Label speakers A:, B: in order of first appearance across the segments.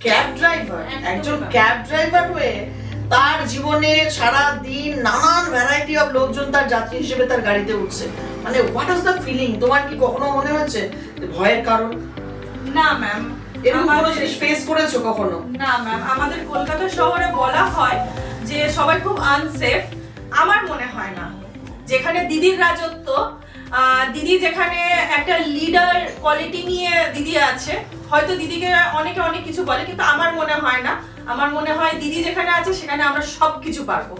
A: Cab driver একজন cab driver হয়ে তার জীবনে সারা দিন নানান ভ্যারাইটি অফ লোকজন তার যাত্রী হিসেবে তার গাড়িতে উঠছে। মানে হোয়াট ইজ দ্য ফিলিং তোমার কি কখনো মনে হয়েছে ভয়ের কারণ?
B: না ম্যাম
A: এরকম কোনো জিনিস ফেস করেছ কখনো?
B: না ম্যাম আমাদের কলকাতা শহরে বলা হয় যে সবাই খুব আনসেফ আমার মনে হয় না। যেখানে দিদির রাজত্ব দিদি যেখানে একটা লিডার কোয়ালিটি নিয়ে দিদি আছে, হয়তো দিদিকে অনেকে অনেক কিছু বলে, কিন্তু আমার মনে হয় না। আমার মনে হয় দিদি যেখানে আছে, সেখানে আমরা সব কিছু পারব।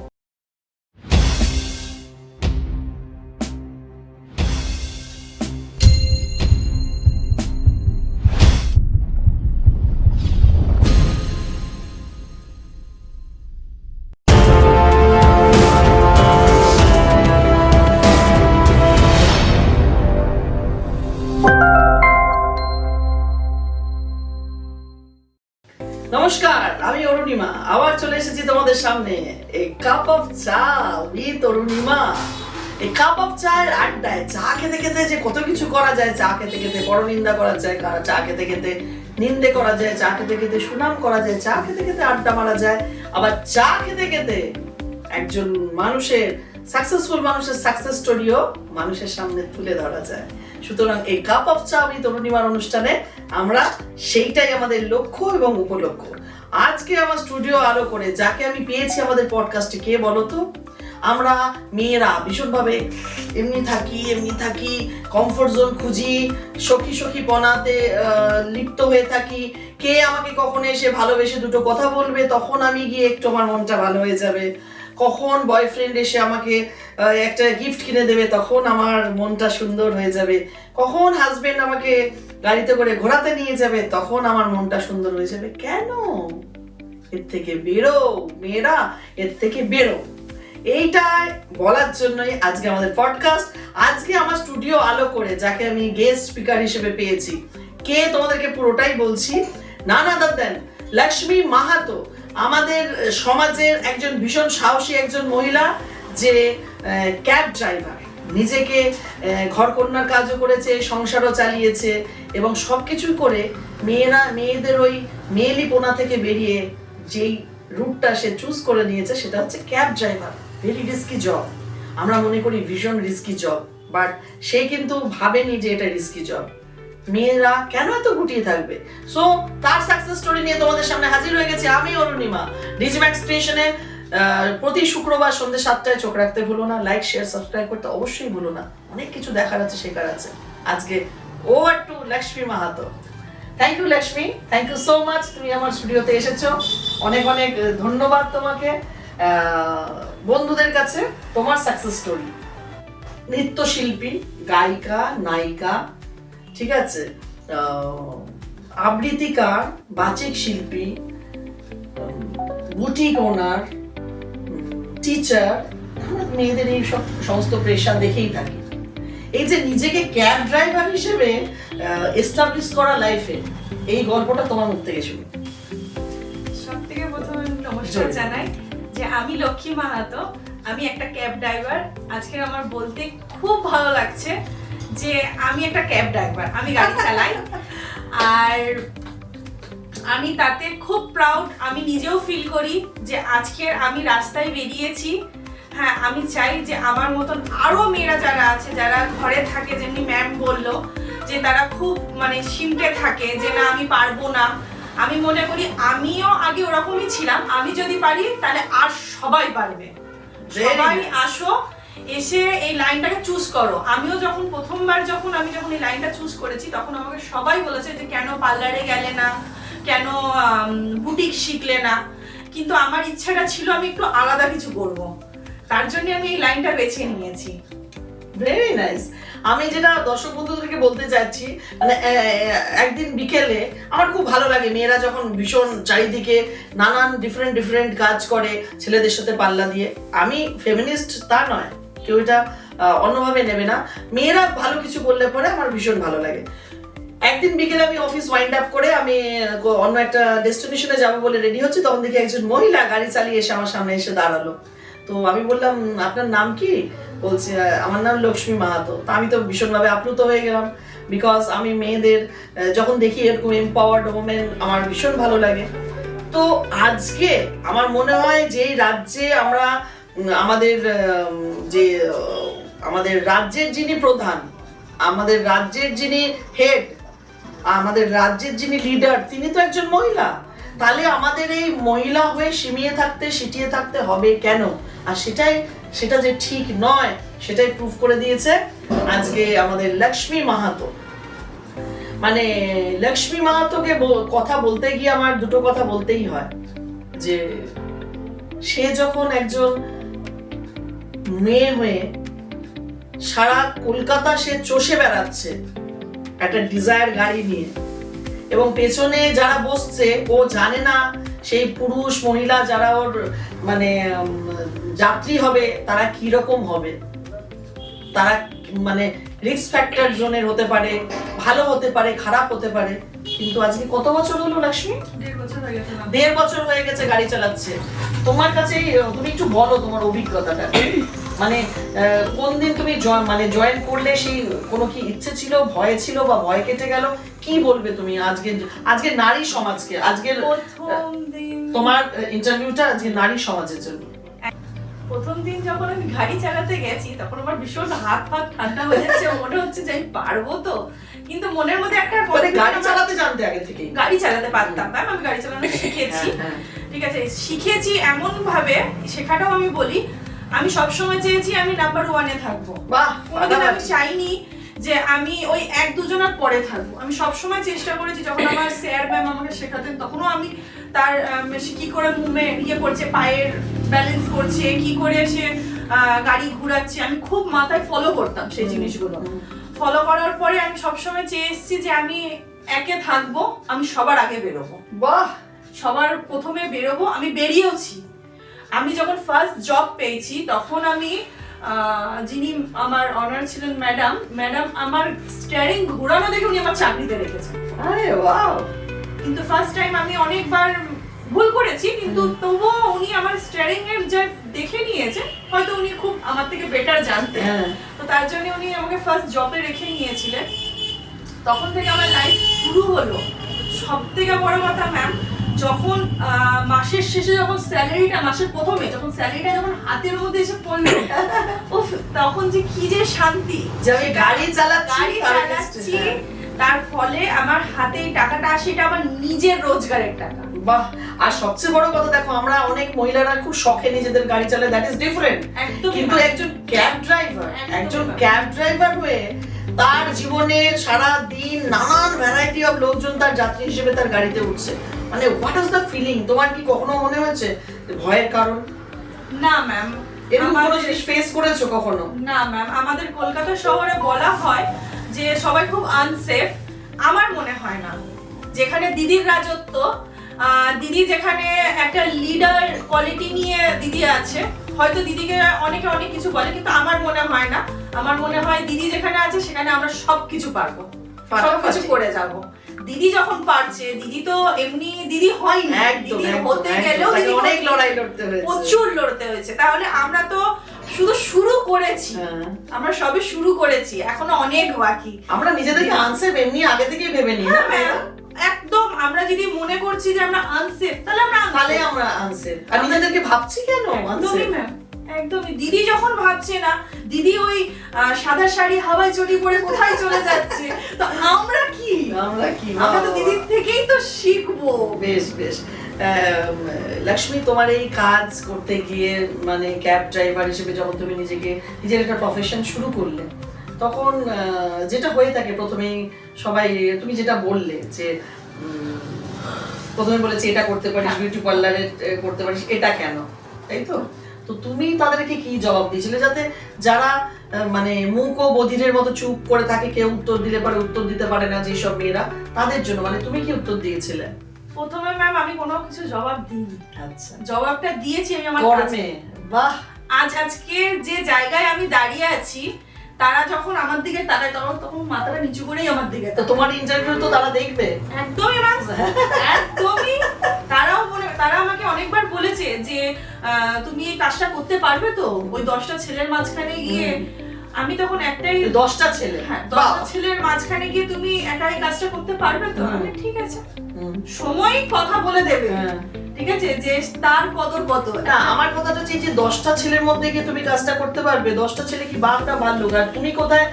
A: সামনে cup of cha cup of আড্ডায় চা খেতে খেতে যে কত কিছু করা যায়, চা খেতে খেতে পরনিন্দা করা যায় কা- চা খেতে খেতে নিন্দে করা যায়, চা খেতে খেতে সুনাম করা যায়, চা খেতে খেতে আড্ডা মারা যায়। আবার চা খেতে খেতে একজন মানুষের সাকসেসফুল মানুষের সাকসেস স্টোরিও মানুষের সামনে তুলে ধরা যায়। সুতরাং এই কাপ অফ চা উইথ অরুণিমার অনুষ্ঠানে আমরা সেইটাই আমাদের লক্ষ্য এবং উপলক্ষ্য। আজকে আমার স্টুডিও আলো করে, যাকে আমি পেয়েছি আমাদের পডকাস্টে কে বলো তো? আমরা মেয়েরা ভীষণভাবে এমনি থাকি এমনি থাকি কমফোর্ট জোন খুঁজি, সখী সখী পনাতে লিপ্ত হয়ে থাকি। কে আমাকে কখন এসে ভালোবেসে দুটো কথা বলবে, তখন আমি গিয়ে একটু আমার মনটা ভালো হয়ে যাবে। কখন বয়ফ্রেন্ড এসে আমাকে একটা গিফট কিনে দেবে, তখন আমার মনটা সুন্দর হয়ে যাবে। কখন হাজবেন্ড আমাকে গাড়িতে করে ঘোরাতে নিয়ে যাবে, তখন আমার মনটা সুন্দর হয়ে যাবে। কেন? এর থেকে বেরো, মেয়েরা, এর থেকে বেরো। এইটাই বলার জন্যই আজকে আমাদের পডকাস্ট আজকে আমার স্টুডিও আলো করে, যাকে আমি গেস্ট স্পিকার হিসেবে পেয়েছি। কে? তোমাদেরকে পুরোটাই বলছি। না না দেন লক্ষ্মী মাহাতো আমাদের সমাজের একজন ভীষণ সাহসী একজন মহিলা যে ক্যাব ড্রাইভার। নিজেকে আহ, ঘরকন্যার কাজও করেছে সংসারও চালিয়েছে এবং সব কিছুই করে মেয়েরা মেয়েদের ওই মেয়েলি মেয়েলিপোনা থেকে বেরিয়ে যেই রুটটা সে চুজ করে নিয়েছে সেটা হচ্ছে cab driver. Very risky job আমরা মনে করি ভীষণ রিস্কি জব বাট সে কিন্তু ভাবেনি যে এটা রিস্কি জব মেয়েরা কেন এত গুটিয়ে থাকবে? সো তার সাকসেস স্টোরি নিয়ে তোমাদের সামনে হাজির হয়ে গেছে আমি, অরুণিমা। ডিজিম্যাক স্টেশনে প্রতি শুক্রবার সন্ধ্যে সাতটায় চোখ রাখতে ভুলো না লাইক শেয়ার সাবস্ক্রাইব করতে অবশ্যই ভুলো না। অনেক কিছু দেখার আছে, শেখার আছে। আজকে over to Lakshmi Mahato thank you Lakshmi thank you so much তুমি আমার স্টুডিওতে এসেছ। অনেক অনেক ধন্যবাদ তোমাকে। বন্ধুদের কাছে, তোমার সাকসেস স্টোরি নৃত্যশিল্পী, গায়িকা, নায়িকা ঠিক আছে? আবৃত্তিকার বাচিক শিল্পী বুটিক ওনার টিচার মেয়েদের এই সব সমস্ত প্রেশার দেখেই থাকি। এই যে নিজেকে ক্যাব ড্রাইভার হিসেবে এস্টাবলিশ করা লাইফে এই গল্পটা তোমার মুখ থেকে শুনি।
B: সব থেকে প্রথমে নমস্কার জানাই যে আমি লক্ষ্মী মাহাতো আমি একটা ক্যাব ড্রাইভার আজকে আমার বলতে খুব ভালো লাগছে। যে আমি একটা ক্যাব ড্রাইভার আমি গাড়ি চালাই। আর আমি তাতে খুব প্রাউড আমি নিজেও ফিল করি যে আজকের আমি রাস্তায় বেরিয়েছি। হ্যাঁ আমি চাই যে আমার মতন আরও মেয়েরা যারা আছে যারা ঘরে থাকে যেমনি ম্যাম বলল যে তারা খুব মানে সিমটে থাকে যে না আমি পারব না। আমি মনে করি আমিও আগে ওরকমই ছিলাম আমি যদি পারি তাহলে আর সবাই পারবে। সবাই আসো এসে এই লাইনটাকে চুজ করো। আমিও যখন প্রথমবার যখন আমি যখন এই লাইনটা চুজ করেছি, তখন আমাকে সবাই বলেছে যে কেন পার্লারে গেলে না, কেন বুটিক শিখলে না। কিন্তু আমার ইচ্ছাটা ছিল আমি একটু আলাদা কিছু করব। তার জন্য আমি এই লাইনটা বেছে নিয়েছি।
A: ভেরি নাইস আমি যেটা দর্শক বন্ধুদেরকে বলতে চাচ্ছি মানে একদিন বিকেলে আমার খুব ভালো লাগে। মেয়েরা যখন ভীষণ চারিদিকে নানান ডিফারেন্ট ডিফারেন্ট কাজ করে ছেলেদের সাথে পাল্লা দিয়ে। আমি ফেমিনিস্ট তা নয়। কেউ এটা অন্যভাবে নেবে না। মেয়েরা ভালো কিছু করলে পরে আমার ভীষণ ভালো লাগে। একদিন বিকেলে আমি অফিস ওয়াইন্ড আপ করে আমি অন্য একটা ডেস্টিনেশনে যাব বলে রেডি হচ্ছি, তখন দেখি একজন মহিলা গাড়ি চালিয়ে এসে আমার সামনে এসে দাঁড়াল। তো আমি বললাম, আপনার নাম কি? বলছে, আমার নাম লক্ষ্মী মাহাতো। তা আমি তো ভীষণভাবে আপ্লুত হয়ে গেলাম বিকজ আমি মেয়েদের যখন দেখি এরকম এম্পাওয়ার্ড ওমেন আমার ভীষণ ভালো লাগে। তো আজকে আমার মনে হয় যে রাজ্যে আমরা আমাদের যে আমাদের রাজ্যের যিনি প্রধান, আমাদের রাজ্যের যিনি হেড আমাদের রাজ্যের যিনি লিডার তিনি তো একজন মহিলা। তাহলে আমাদের এই মহিলা হয়ে সীমিয়ে থাকতে, সিটিয়ে থাকতে হবে কেন? আর সেটাই, সেটা যে ঠিক নয়, সেটাই প্রুফ করে দিয়েছে আজকে আমাদের লক্ষ্মী মাহাতো। মানে লক্ষ্মী মাহাতোকে কথা বলতে গিয়ে আমার দুটো কথা বলতেই হয়। যে, সে যখন একজন মেয়ে হয়ে সারা কলকাতা সে চষে বেড়াচ্ছে একটা ডিজায়ার গাড়ি নিয়ে। এবং পেছনে যারা বসছে, ও জানে না সেই পুরুষ, মহিলা যারা ওর মানে যাত্রী হবে, তারা কি রকম হবে। তারা মানে রিস্ক ফ্যাক্টর জোনের হতে পারে, ভালো হতে পারে, খারাপ হতে পারে। কিন্তু আজকে কত বছর হলো লক্ষ্মী?
B: দেড় বছর হয়ে গেছে
A: গাড়ি চালাচ্ছে। তোমার কাছে তুমি একটু বলো তোমার অভিজ্ঞতাটা। মানে কোন দিন তুমি মানে জয়েন করলে সেই কোনো কি ইচ্ছে ছিল ভয় ছিল বা ভয় কেটে গেল? কি বলবে তুমি আজকে আজকে নারী সমাজকে? আজকে তোমার ইন্টারভিউটা আজকে নারী সমাজের জন্য।
B: প্রথম দিন যখন আমি গাড়ি চালাতে গেছি তখন আমার ভীষণ হাত ফাত ঠান্ডা হয়ে যাচ্ছে। মনে হচ্ছে যে আমি পারব তো? কিন্তু মনের মধ্যে একটা
A: মানে গাড়ি চালাতে জানতে আগে থেকেই।
B: গাড়ি চালাতে পারতাম ম্যাম আমি গাড়ি চালানো শিখেছি।
A: হ্যাঁ, হ্যাঁ।
B: ঠিক আছে শিখেছি এমন ভাবে শেখাটাও আমি বলি আমি সবসময় চেয়েছি আমি নাম্বার ওয়ানে থাকব।
A: বাহ
B: কোনোদিন আমি চাইনি যে আমি ওই এক দুজনের পরে থাকব। আমি সবসময় চেষ্টা করেছি যখন আমার স্যার ম্যাম আমাকে শেখাতেন তখনও আমি তার কি করে মুভে ইয়ে করছে পায়ের ব্যালেন্স করছে কি করে সে গাড়ি ঘুরাচ্ছে আমি খুব মাথায় ফলো করতাম সেই জিনিসগুলো। ফলো করার পরে আমি সবসময় চেয়ে এসেছি যে আমি একে থাকব আমি সবার আগে বেরোবো।
A: বাহ!
B: সবার প্রথমে বেরোবো আমি বেরিয়েওছি। আমি যখন ফার্স্ট জব পেয়েছি তখন আমি যিনি আমার অনার ছিলেন ম্যাডাম ম্যাডাম আমার স্টিয়ারিং ঘোরানো দেখে উনি আমার চাকরিতে রেখেছেন।
A: আরে ওয়াও!
B: কিন্তু ফার্স্ট টাইম আমি অনেকবার ভুল করেছি কিন্তু তবুও উনি আমার স্টিয়ারিং এর যা দেখে নিয়েছে হয়তো উনি খুব আমার থেকে বেটার জানতেন।
A: হ্যাঁ।
B: তার জন্য উনি আমাকে ফার্স্ট জবে রেখে নিয়েছিলেন। তখন থেকে আমার লাইফ শুরু হলো। সব থেকে বড় কথা ম্যাম যখন মাসের শেষে যখন স্যালারিটা মাসের প্রথমে যখন স্যালারিটা যখন হাতের মধ্যে এসে পড়ল উফ, তখন যে কি যে শান্তি।
A: গাড়ি চালাচ্ছি
B: গাড়ি
A: তার
B: চালাচ্ছি। তার ফলে আমার হাতে টাকাটা আসে এটা আমার নিজের রোজগারের টাকা।
A: বাহ আর সবচেয়ে বড় কথা দেখো আমরা অনেক মহিলারা খুব শখে নিজেদের গাড়ি চালায় দ্যাট ইজ ডিফারেন্ট কিন্তু একজন ক্যাব ড্রাইভার একজন ক্যাব ড্রাইভার হয়ে তার জীবনে সারা দিন নানান ভ্যারাইটি অফ লোকজন তার যাত্রী হিসেবে তার গাড়িতে উঠছে। মানে হোয়াট ইজ দ্য ফিলিং তোমার কি কখনো মনে হয়েছে ভয়ের কারণ?
B: না ম্যাম
A: এরকম কোনো জিনিস ফেস করেছ কখনো?
B: না ম্যাম আমাদের কলকাতা শহরে বলা হয় যে সবাই খুব আনসেফ আমার মনে হয় না। যেখানে দিদির রাজত্ব দিদি যেখানে একটা লিডার কোয়ালিটি নিয়ে দিদি আছে হয়তো দিদিকে অনেকে অনেক কিছু বলে কিন্তু আমার মনে হয় না। আমার মনে হয় দিদি যেখানে আছে সেখানে আমরা সব কিছু পারব সব কিছু করে যাব। দিদি যখন পারছে দিদি তো এমনি দিদি হয়নি।
A: একদম
B: দিদি হতে গেলেও দিদি
A: অনেক লড়াই লড়তে হয়েছে।
B: প্রচুর লড়তে হয়েছে। তাহলে আমরা তো শুধু শুরু করেছি।
A: হ্যাঁ।
B: আমরা সবে শুরু করেছি। এখনও অনেক বাকি।
A: আমরা নিজেদেরকে আনসেফ এমনি আগে থেকেই ভেবে নিই না।
B: হ্যাঁ, একদম আমরা যদি মনে করছি যে আমরা আনসেফ তাহলে আমরা
A: তাহলে আমরা আনসেফ আর নিজেদেরকে ভাবছি কেন আনসেফ
B: একদমই। দিদি যখন ভাবছে না দিদি ওই সাদা শাড়ি হাওয়ায় চটি পরে কোথায় চলে যাচ্ছে? তো আমরা কি?
A: আমরা কি?
B: আমরা তো। দিদির থেকেই তো শিখব।
A: বেশ বেশ। লক্ষ্মী তোমার এই কাজ করতে গিয়ে মানে ক্যাব ড্রাইভার হিসেবে যখন তুমি নিজেকে নিজের একটা প্রফেশন শুরু করলে তখন যেটা হয়ে থাকে প্রথমেই সবাই তুমি যেটা বললে যে প্রথমে বলেছি এটা করতে পারিস বিউটি পার্লারে করতে পারিস এটা কেন? তাই তো? তো তুমি তাদেরকে কি জবাব দিয়েছিলে? যাতে যারা মানে মুখ ও বধিরের মতো চুপ করে থাকে কেউ উত্তর দিলে পারে উত্তর দিতে পারে না যেসব মেয়েরা তাদের জন্য মানে তুমি কি উত্তর দিয়েছিলে?
B: প্রথমে ম্যাম আমি কোনো কিছু জবাব দিইনি।
A: আচ্ছা।
B: জবাবটা দিয়েছি আমি আমার
A: বাহ!
B: আজ আজকে যে জায়গায় আমি দাঁড়িয়ে আছি তারা যখন আমার দিকে তাকায় তখন তখন মাথাটা নিচু করেই আমার দিকে
A: তো তোমার ইন্টারভিউ তো তারা দেখবে।
B: একদমই একদমই। তারাও মনে তারা আমাকে অনেকবার বলেছে যে তুমি এই কাজটা করতে পারবে তো? ওই দশটা ছেলের মাঝখানে গিয়ে আমি তখন একটাই
A: দশটা ছেলে?
B: হ্যাঁ দশটা ছেলের মাঝখানে গিয়ে তুমি একা এই কাজটা করতে পারবে তো? ঠিক আছে। সময় কথা বলে দেবে।
A: হ্যাঁ।
B: ঠিক আছে? যে তার কদর কত?
A: না আমার কথাটা হচ্ছে যে দশটা ছেলের মধ্যে গিয়ে তুমি কাজটা করতে পারবে। দশটা ছেলে কি বাঘটা ভাল্লুক? আর তুমি কোথায়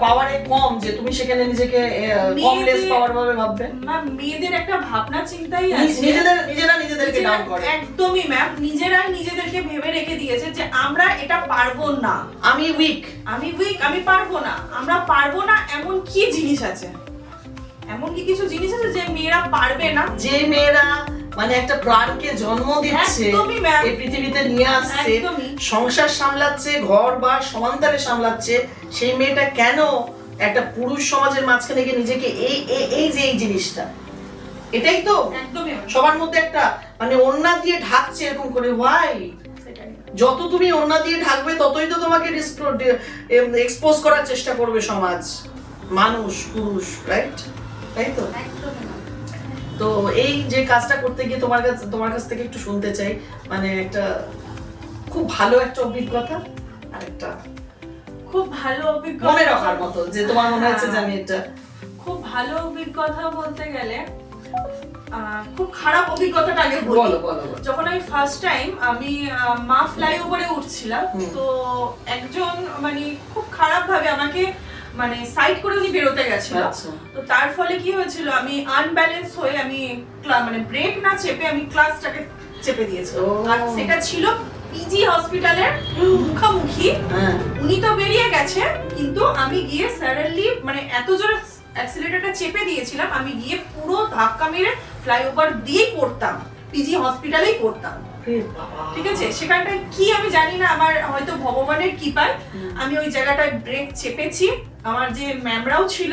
A: পাওয়ারে কম যে তুমি সেখানে নিজেকে কম লেস
B: মেয়েদের-
A: পাওয়ার ভাবে ভাববে?
B: ম্যাম মেয়েদের একটা ভাবনা চিন্তাই আছে।
A: নিজেদের নিজেরা নিজেদেরকে ডাউন করে।
B: একদমই ম্যাম নিজেরাই নিজেদেরকে ভেবে রেখে দিয়েছে যে আমরা এটা পারব না।
A: আমি উইক
B: আমি উইক আমি পারব না। আমরা পারব না এমন কি জিনিস আছে? এমন কি কিছু জিনিস আছে যে মেয়েরা পারবে না?
A: যে মেয়েরা মানে একটা প্রাণকে জন্ম দিচ্ছে এই পৃথিবীতে নিয়ে আসছে সংসার সামলাচ্ছে ঘর বা সমান্তরে সামলাচ্ছে সেই মেয়েটা কেন একটা পুরুষ সমাজের মাঝখানে গিয়ে নিজেকে এই এই- যে এই জিনিসটা? এটাই তো।
B: একদমই
A: সবার মধ্যে একটা মানে ওন্না দিয়ে ঢাকছে এরকম করে ওয়াই যত তুমি ওন্না দিয়ে ঢাকবে ততই তো তোমাকে এক্সপোজ করার চেষ্টা করবে সমাজ। মানুষ পুরুষ রাইট তাই তো। তো এই যে কাজটা করতে গিয়ে তোমার কাছে তোমার কাছ থেকে একটু শুনতে চাই। মানে একটা খুব ভালো একটা অভিজ্ঞতা আর একটা
B: খুব ভালো অভিজ্ঞতা
A: মনে রাখার মতো যে তোমার মনে হচ্ছে যে আমি এটা
B: খুব ভালো অভিজ্ঞতা বলতে গেলে খুব খারাপ অভিজ্ঞতাটা আগে বলো।
A: বলো বলো।
B: যখন আমি ফার্স্ট টাইম আমি মা ফ্লাইওভারে উঠছিলাম তো একজন মানে খুব খারাপ ভাবে আমাকে মানে সাইড করে উনি বেরোতে গেছিল।
A: আচ্ছা।
B: তো তার ফলে কি হয়েছিল আমি আনব্যালেন্স হয়ে আমি মানে ব্রেক না চেপে আমি ক্লাসটাকে চেপে দিয়েছি। আর সেটা ছিল পিজি হসপিটালের মুখোমুখি। উনি তো বেরিয়ে গেছে কিন্তু আমি গিয়ে সাডেনলি মানে এত জোরে অ্যাক্সিলেটরটা চেপে দিয়েছিলাম আমি গিয়ে পুরো ধাক্কা মেরে ফ্লাইওভার দিয়েই পড়তাম। পিজি হসপিটালেই পড়তাম ঠিক আছে? সেখানটায় কি আমি জানি না আমার হয়তো ভগবানের কৃপায়। আমি ওই জায়গাটায় ব্রেক চেপেছি। আমার যে ম্যামরাও ছিল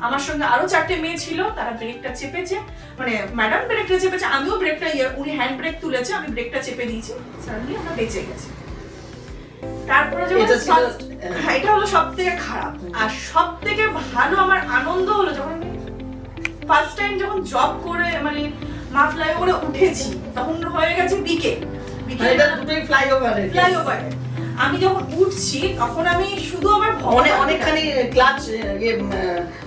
B: আমার সঙ্গে আরও চারটে মেয়ে ছিল তারা ব্রেকটা চেপেছে। মানে ম্যাডাম ব্রেকটা চেপেছে আমিও ব্রেকটা ইয়ে- উনি হ্যান্ড ব্রেক তুলেছে আমি ব্রেকটা চেপে দিয়েছি। সাডেনলি আমরা বেঁচে গেছি। তারপরে যখন হ্যাঁ এটা হলো সব থেকে খারাপ আর সব থেকে ভালো আমার আনন্দ হলো যখন ফার্স্ট টাইম যখন জব করে মানে মা ফ্লাইওভারে উঠেছি তখন হয়ে গেছে বিকে
A: মানে দুটোই ফ্লাইওভারে
B: ফ্লাইওভারে আমি যখন উঠছি তখন আমি শুধু আমার
A: অনেক
B: ভগবানকে
A: অনেকখানি ক্লাচ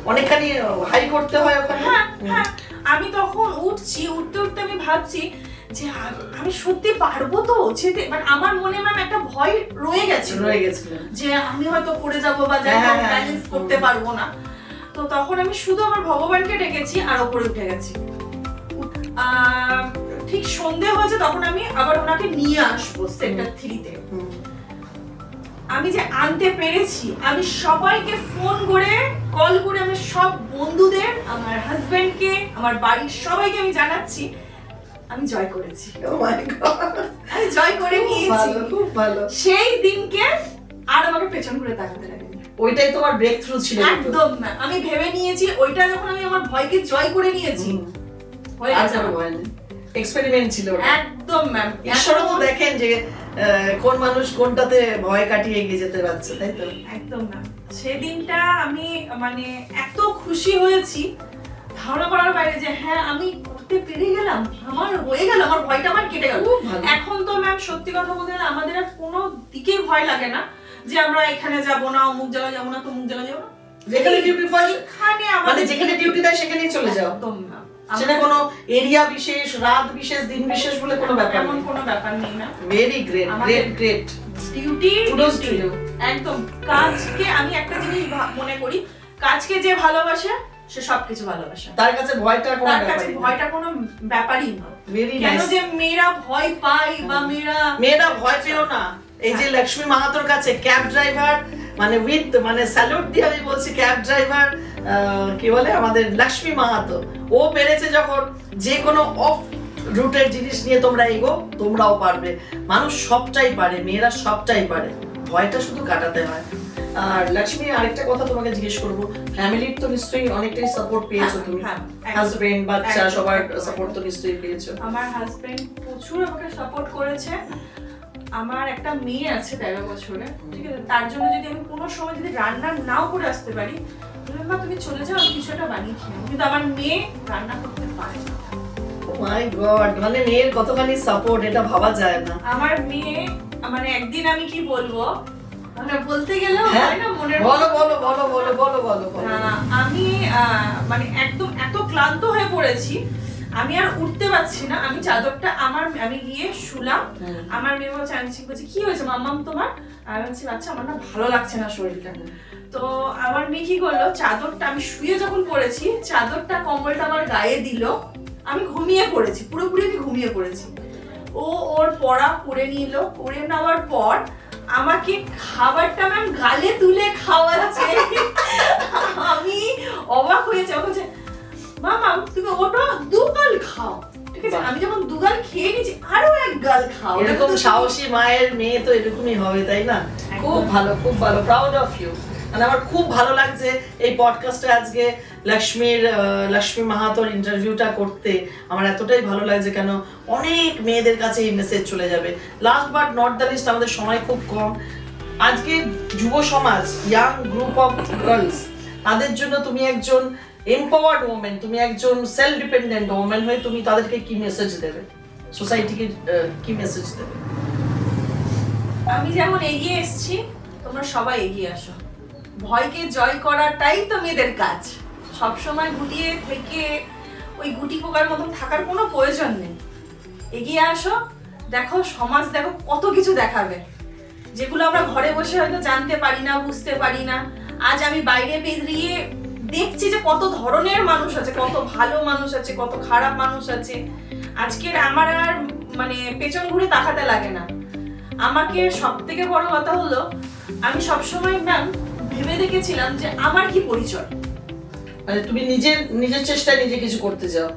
A: অনেকখানি হাই করতে হয় ওখানে?
B: হ্যাঁ হ্যাঁ। আমি তখন উঠছি উঠতে উঠতে আমি ভাবছি যে আমি সত্যি পারব তো যেতে? মানে আমার মনে ম্যাম একটা ভয় রয়ে গেছে
A: রয়ে গেছিল।
B: যে আমি হয়তো পড়ে যাব বা
A: হ্যাঁ, হ্যাঁ, হ্যাঁ।
B: ব্যালেন্স করতে পারব না। তো তখন আমি শুধু আমার ভগবানকে ডেকেছি আর ওপরে উঠে গেছি। ঠিক সন্ধে হয়েছে তখন আমি আবার ওনাকে নিয়ে আসব সেক্টর থ্রিতে। আমি যে আনতে পেরেছি আমি সবাইকে ফোন করে কল করে আমি সব বন্ধুদের আমার হাজবেন্ডকে আমার বাড়ির সবাইকে আমি জানাচ্ছি আমি জয় করেছি।
A: Oh.
B: আমি জয় করে নিয়েছি।
A: খুব ভালো।
B: সেই দিনকে আর আমাকে পেছন করে তাকাতে লাগেনি।
A: ওইটাই তোমার ব্রেক থ্রু ছিল।
B: একদম না আমি ভেবে নিয়েছি ওইটা যখন আমি আমার ভয়কে জয় করে নিয়েছি। হয়ে গেছে
A: কোনো
B: আমার।
A: ভয় নেই এক্সপেরিমেন্ট ছিল
B: একদম ম্যাম
A: ঈশ্বরও তো দেখেন যে কোন মানুষ কোনটাতে ভয় কাটিয়ে এগিয়ে যেতে পারছে তাই তো?
B: একদম না সেদিনটা আমি মানে এত খুশি হয়েছি ধারণা করার বাইরে যে হ্যাঁ আমি করতে পেরে গেলাম আমার হয়ে গেল আমার ভয়টা আমার কেটে গেল। এখন তো ম্যাম সত্যি কথা বলতে গেলে আমাদের আর কোনো দিকেই ভয় লাগে না যে আমরা এখানে যাব না অমুক জায়গায় যাব না তমুক জায়গায় যাব না।
A: যেখানে ডিউটি পাই। মানে
B: আমাদের
A: যেখানে ডিউটি দেয় সেখানেই চলে যাও।
B: একদম না
A: সেটা কোনো এরিয়া বিশেষ রাত বিশেষ দিন বিশেষ বলে কোনো ব্যাপার
B: এমন কোনো ব্যাপার নেই ma'am
A: very great great great
B: duty. একদম। কাজকে আমি একটা জিনিস মনে করি কাজকে যে ভালোবাসে সে সবকিছু ভালোবাসে।
A: তার কাছে ভয়টা কোনো
B: তার কাছে
A: ব্যাপারই
B: ভয়টা কোনো ব্যাপারই না। কেন যে মেয়েরা ভয় পায় বা মেয়েরা
A: মেয়েরা ভয় পেও না। এই যে লক্ষ্মী মাহাতোর কাছে ক্যাব ড্রাইভার মানে উইথ মানে স্যালুট দিয়ে আমি বলছি ক্যাব ড্রাইভার কি বলে আমাদের লক্ষ্মী মাহাতো। ও পেরেছে যখন যে কোনো অফ রুটের জিনিস নিয়ে তোমরা এগো তোমরাও পারবে। মানুষ সবটাই পারে মেয়েরা সবটাই পারে। ভয়টা শুধু কাটাতে হয়। আর লক্ষ্মী আরেকটা কথা তোমাকে জিজ্ঞেস করব। ফ্যামিলির তো নিশ্চয়ই অনেকটাই সাপোর্ট পেয়েছ তুমি।
B: হ্যাঁ, একদম।
A: হাজবেন্ড বাচ্চা সবার সাপোর্ট তো নিশ্চয়ই পেয়েছ।
B: আমার হাজবেন্ড প্রচুর আমাকে সাপোর্ট করেছে। আমার একটা মেয়ে আছে তেরো বছরে ঠিক আছে? তার জন্য যদি আমি কোনো সময় যদি রান্না নাও করে আসতে পারি বললাম, মা তুমি চলে যাও আমি কিছু একটা বানিয়ে খেয়ে কিন্তু আমার মেয়ে রান্না করতে পারে না।
A: মাই গড মানে মেয়ের কতখানি সাপোর্ট এটা ভাবা যায় না।
B: আমার মেয়ে মানে একদিন আমি কি বলব মানে বলতে গেলেও
A: হ্যাঁ।
B: হয় না মনের
A: বলো বলো বলো বলো বলো বলো
B: আমি আহ, মানে একদম এত ক্লান্ত হয়ে পড়েছি আমি আর উঠতে পারছি না আমি চাদরটা আমার আমি গিয়ে শুলাম। আমার মেয়ে বলছে আমি বলছি কি হয়েছে মাম্মাম তোমার? আমি বলছি বাচ্চা আমার না ভালো লাগছে না শরীরটা। তো আমার মেয়ে কি করল চাদরটা আমি শুয়ে যখন পড়েছি চাদরটা কম্বলটা আমার গায়ে দিল। আমি ঘুমিয়ে পড়েছি পুরোপুরি আমি ঘুমিয়ে পড়েছি। ও ওর পড়া করে নিল করে নেওয়ার পর আমাকে খাবারটা ম্যাম গালে তুলে খাওয়াচ্ছে। আমি অবাক হয়েছে ও বলছে মামা তুমি ওটা দুগাল খাও। ঠিক আছে? আমি যখন দুগাল খেয়ে নিয়েছি আরও এক গাল খাও।
A: এরকম সাহসী মায়ের মেয়ে তো এরকমই হবে তাই না? খুব ভালো খুব ভালো প্রাউড অফ ইউ মানে আমার খুব ভালো লাগছে এই পডকাস্টে আজকে লক্ষ্মীর লক্ষ্মী মাহাতোর ইন্টারভিউটা করতে। আমার এতটাই ভালো লাগছে কেন অনেক মেয়েদের কাছে এই মেসেজ চলে যাবে। Last but not the least আমাদের সময় খুব কম। আজকে যুব সমাজ ইয়াং গ্রুপ অফ গার্লস তাদের জন্য তুমি একজন এম্পাওয়ার্ড ওমেন তুমি একজন সেলফ ডিপেন্ডেন্ট ওমেন হয়ে তুমি তাদেরকে কি মেসেজ দেবে? সোসাইটিকে কি মেসেজ দেবে?
B: আমি যেমন এগিয়ে এসেছি, তোমরা সবাই এগিয়ে আসো। ভয়কে জয় করাটাই তো মেয়েদের কাজ। সবসময় গুটিয়ে থেকে ওই গুটি পোকার মতন থাকার কোনো প্রয়োজন নেই। এগিয়ে আসো, দেখো সমাজ, দেখো কত কিছু দেখাবে। যেগুলো আমরা ঘরে বসে হয়তো জানতে পারি না, বুঝতে পারি না। আজ আমি বাইরে বেরিয়ে দেখছি যে কত ধরনের মানুষ আছে কত ভালো মানুষ আছে কত খারাপ মানুষ আছে। আজকের আমার আর মানে পেছন ঘুরে তাকাতে লাগে না। আমাকে সব থেকে বড় কথা হলো আমি সবসময় ম্যাম ভেবে দেখেছিলাম যে আমার কি পরিচয়।
A: মানে তুমি নিজের নিজের চেষ্টায় নিজে কিছু করতে চাও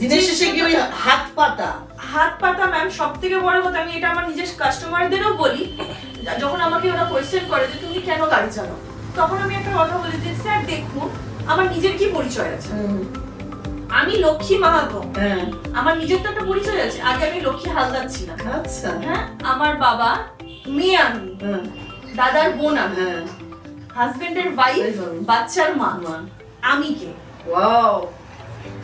A: দিনের শেষে কি ওই হাত পাতা?
B: হাত পাতা ম্যাম সব থেকে বড় কথা আমি এটা আমার নিজের কাস্টমারদেরও বলি যখন আমাকে ওরা কোয়েশ্চেন করে যে তুমি কেন গাড়ি চালাও? তখন আমি একটা কথা বলি যে স্যার দেখুন আমার নিজের কি পরিচয় আছে? আমি লক্ষ্মী মাহাতো।
A: হ্যাঁ।
B: আমার নিজের তো একটা পরিচয় আছে। আগে আমি লক্ষ্মী হালদার ছিলাম।
A: আচ্ছা।
B: হ্যাঁ আমার বাবা মেয়ে আমি।
A: হ্যাঁ।
B: দাদার বোন আমি।
A: হ্যাঁ।
B: হাজবেন্ডের ওয়াইফ বাচ্চার মা।
A: মা।
B: আমি কে?
A: ওয়াও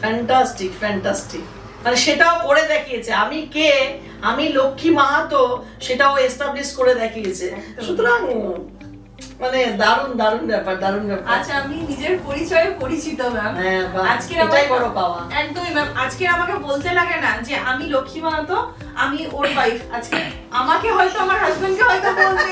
A: ফ্যান্টাস্টিক ফ্যান্টাস্টিক মানে সেটাও করে দেখিয়েছে। আমি কে? আমি লক্ষ্মী মাহাতো সেটাও এস্টাবলিশ করে দেখিয়েছে। সুতরাং মানে দারুণ দারুণ ব্যাপার দারুণ ব্যাপার।
B: আচ্ছা আমি নিজের পরিচয়ে পরিচিত ম্যাম আজকের
A: এটাই বড় পাওয়া।
B: একদমই ম্যাম আজকে আমাকে বলতে লাগে না যে আমি লক্ষ্মী মাহাতো আমি ওর ওয়াইফ আজকে আমাকে হয়তো আমার হাজবেন্ডকে হয়তো বলবে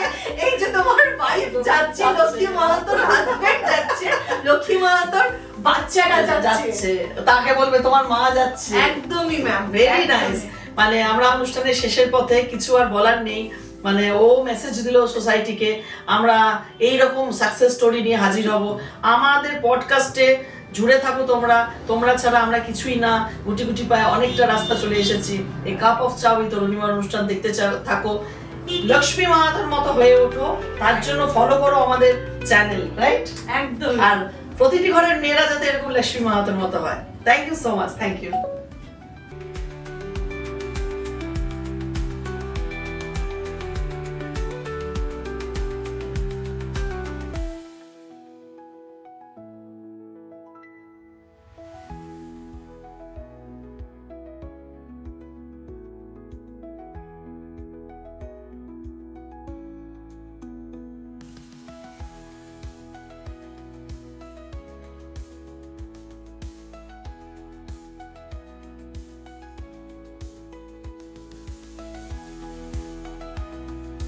B: এই যে তোমার ওয়াইফ যাচ্ছে লক্ষ্মী মাহাতোর হাজবেন্ড যাচ্ছে লক্ষ্মী মাহাতোর বাচ্চাটা
A: যাচ্ছে। তাকে বলবে তোমার মা যাচ্ছে।
B: একদমই ম্যাম
A: ভেরি নাইস মানে আমরা অনুষ্ঠানের শেষের পথে কিছু আর বলার নেই। মানে ও মেসেজ দিল সোসাইটিকে আমরা এই রকম সাকসেস স্টোরি নিয়ে হাজির হব। আমাদের পডকাস্টে জুড়ে থাকো তোমরা তোমরা ছাড়া আমরা কিছুই না। গুটি গুটি পায়ে অনেকটা রাস্তা চলে এসেছি। এই কাপ অফ চা উইথ অরুণিমার অনুষ্ঠান দেখতে চা- থাকো। লক্ষ্মী মাহাতার মতো হয়ে ওঠো তার জন্য ফলো করো আমাদের চ্যানেল রাইট
B: একদম।
A: আর প্রতিটি ঘরের মেয়েরা যাতে এরকম লক্ষ্মী মাহাতার মতো হয়। Thank you so much thank you